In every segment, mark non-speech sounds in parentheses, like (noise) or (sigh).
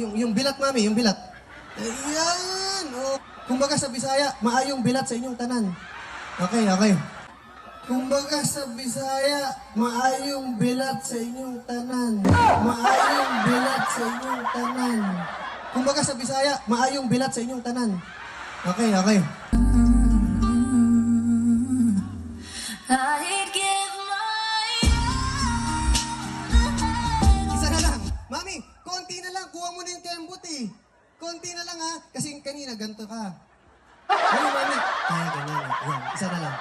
yung, yung bilat, mami, yung bilat. Ayan! Oh. Kumbaga sa Bisaya, maayong bilat sa inyong tanan. Okay, okay. Kumbaga sa Bisaya, maayong bilat sa inyong tanan. Maayong bilat sa inyong tanan. Kumbaga sa Bisaya, maayong bilat sa inyong tanan. Okay, okay. Kembot eh. Konti na lang ha. Kasi kanina ganito ka. Ay, mami. Ay, ganyan. Yan, isa na lang.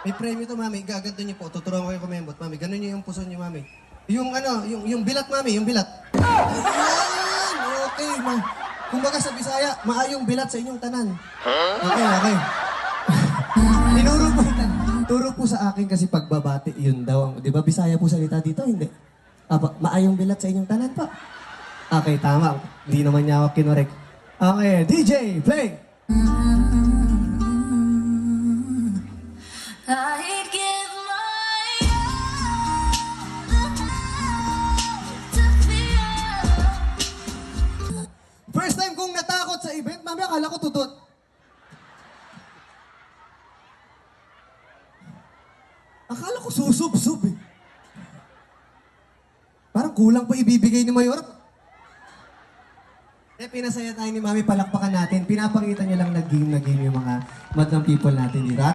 May premyo to, mami. Gaganto niyo po. Tuturuan ko kayo kumembot, mami. Ganun niyo yung puso niyo, mami. Yung ano, yung, yung bilat, mami. Yung bilat. Ayan! Okay, ma. Kumbaga sa Bisaya, maayong bilat sa inyong tanan. Okay, okay. (laughs) Tinuro po, turo po sa akin kasi pagbabati, yun daw. ang- Di ba Bisaya po salita dito? Hindi. Apa, maayong bilat sa inyong tanan pa. Okay, tama. Hindi naman niya ako kinorek. Okay, DJ, play! I'd give my to feel First time kong natakot sa event, mami, akala ko tutot. Akala ko susub-sub eh. Parang kulang pa ibibigay ni Mayor. Eh, pinasaya tayo ni Mami, palakpakan natin. Pinapakita niya lang na game na game yung mga madlang people natin dito.